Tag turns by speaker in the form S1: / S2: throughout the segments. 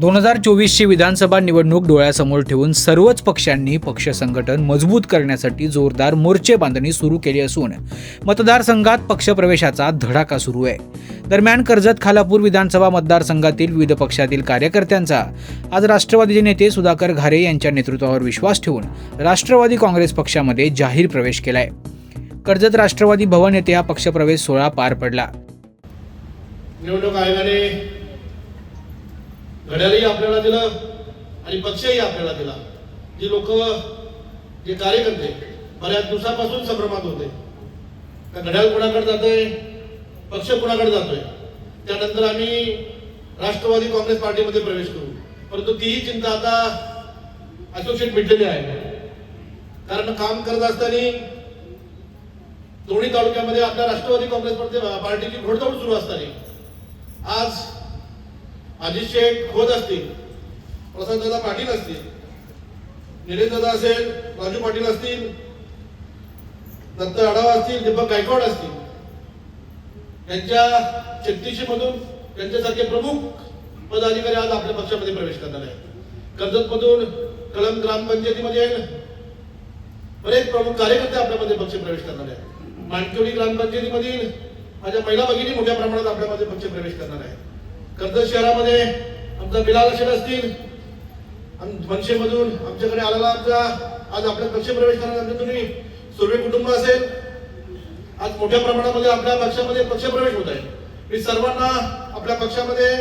S1: दोन हजार चोवीसची विधानसभा निवडणूक डोळ्यासमोर ठेवून सर्वच पक्षांनी पक्ष संघटन मजबूत करण्यासाठी जोरदार मोर्चे बांधणी सुरू केली असून मतदारसंघात पक्षप्रवेशाचा धडाका सुरू आहे. दरम्यान कर्जत खालापूर विधानसभा मतदारसंघातील विविध पक्षातील कार्यकर्त्यांचा आज राष्ट्रवादीचे नेते सुधाकर घारे यांच्या नेतृत्वावर विश्वास ठेवून राष्ट्रवादी काँग्रेस पक्षामध्ये जाहीर प्रवेश केलाय. कर्जत राष्ट्रवादी भवन येथे हा पक्षप्रवेश सोहळा पार पडला.
S2: निवडणूक आयोगाने घड्याळही आपल्याला दिलं आणि पक्षही आपल्याला दिला. जी लोक जे कार्यकर्ते बऱ्याच दिवसापासून संभ्रमात होते. का घड्याळ कोणाकडे जातोय? पक्ष कोणाकडे जातोय? त्यानंतर आम्ही राष्ट्रवादी काँग्रेस पार्टीमध्ये प्रवेश करू. परंतु तीही चिंता आता असोसिएट मिटलेली आहे कारण काम करत असताना दोन्ही तालुक्यामध्ये आपल्या राष्ट्रवादी काँग्रेस पार्टीची घोडदौड सुरू असताना आज अजित शेख खोत असतील प्रसाददादा पाटील असतील निलेश दादा असेल राजू पाटील असतील दत्त आढावा असतील दीपक गायकवाड असतील यांच्या छत्तीशी मधून त्यांच्यासारखे प्रमुख पदाधिकारी आज आपल्या पक्षामध्ये प्रवेश करणार आहेत. कर्जत मधून कलम ग्रामपंचायतीमध्ये बरेच प्रमुख कार्यकर्ते आपल्यामध्ये पक्ष प्रवेश करणार आहेत. माणकेवडी ग्रामपंचायतीमधील माझ्या महिला भगिनी मोठ्या प्रमाणात आपल्यामध्ये पक्ष प्रवेश करणार आहेत. कर्जत शहरामध्ये आमचा बिलाल शेठ असतील. मनसेमधून आमच्याकडे आलेला आमचा आज आपल्या पक्ष प्रवेश करणार तुम्ही सुर्वे कुटुंब असेल आज मोठ्या प्रमाणामध्ये आपल्या पक्षामध्ये पक्ष प्रवेश होत आहे. मी सर्वांना आपल्या पक्षामध्ये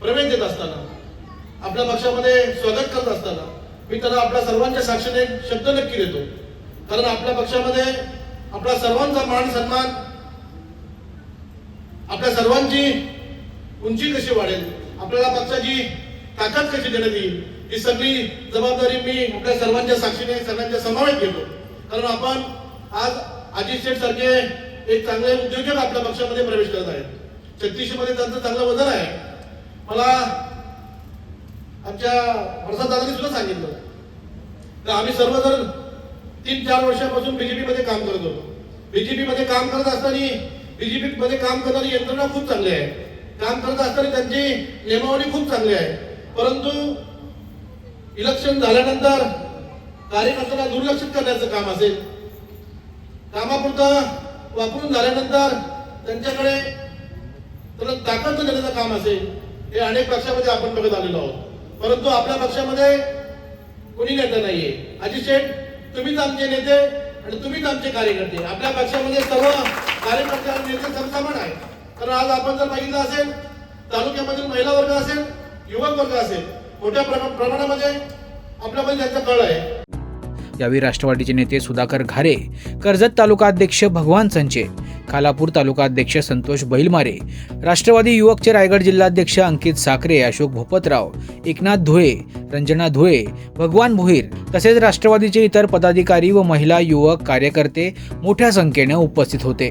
S2: प्रवेश देत असताना आपल्या पक्षामध्ये स्वागत करत असताना मी त्यांना आपल्या सर्वांच्या साक्षीने शब्द नक्की देतो. कारण आपल्या पक्षामध्ये आपला सर्वांचा मान सन्मान आपल्या सर्वांची उंची कशी वाढेल. आपल्याला पक्षाची ताकद कशी देण्यात येईल ही सगळी जबाबदारी मी आपल्या सर्वांच्या साक्षीने सर्वांच्या समावेश घेतो. कारण आपण आज अजित शेठ सारखे एक चांगले उद्योजक आपल्या पक्षामध्ये प्रवेश करत आहेत. छत्तीसशे मध्ये त्यांचं चांगलं वजन आहे. मला आमच्या प्रसाद दादांनी सुद्धा सांगितलं. तर आम्ही सर्वजण तीन चार वर्षापासून बीजेपी मध्ये काम करत होतो. बीजेपी मध्ये काम करत असताना बीजेपी मध्ये काम करणारी यंत्रणा खूप चांगली आहे. काम करत असताना त्यांची नियमावली खूप चांगली आहे. परंतु इलेक्शन झाल्यानंतर कार्यकर्त्यांना दुर्लक्षित करण्याचं काम असेल. कामापुरतं वापरून झाल्यानंतर त्यांच्याकडे त्याला ताकद देण्याचं काम असेल हे अनेक पक्षामध्ये आपण बघत आलेलो आहोत. परंतु आपल्या पक्षामध्ये कोणी नेता नाहीये. अजित शेठ तुम्हीच आमचे नेते आणि तुम्हीच आमचे कार्यकर्ते. आपल्या पक्षामध्ये सर्व कार्यकर्ते आणि नेते समसमान आहे कारण आज आपण जर बघितलं असेल तालुक्यामधील महिला वर्ग असेल युवक वर्ग असेल मोठ्या प्रमाणामध्ये आपल्यामध्ये त्यांचा कळ आहे.
S1: यावेळी राष्ट्रवादीचे नेते सुधाकर घारे कर्जत तालुका अध्यक्ष भगवान संचे खालापूर तालुका अध्यक्ष संतोष बैलमारे राष्ट्रवादी युवकचे रायगड जिल्हाध्यक्ष अंकित साखरे अशोक भोपतराव एकनाथ धुळे रंजना धुळे भगवान भोईर तसेच राष्ट्रवादीचे इतर पदाधिकारी व महिला युवक कार्यकर्ते मोठ्या संख्येने उपस्थित होते.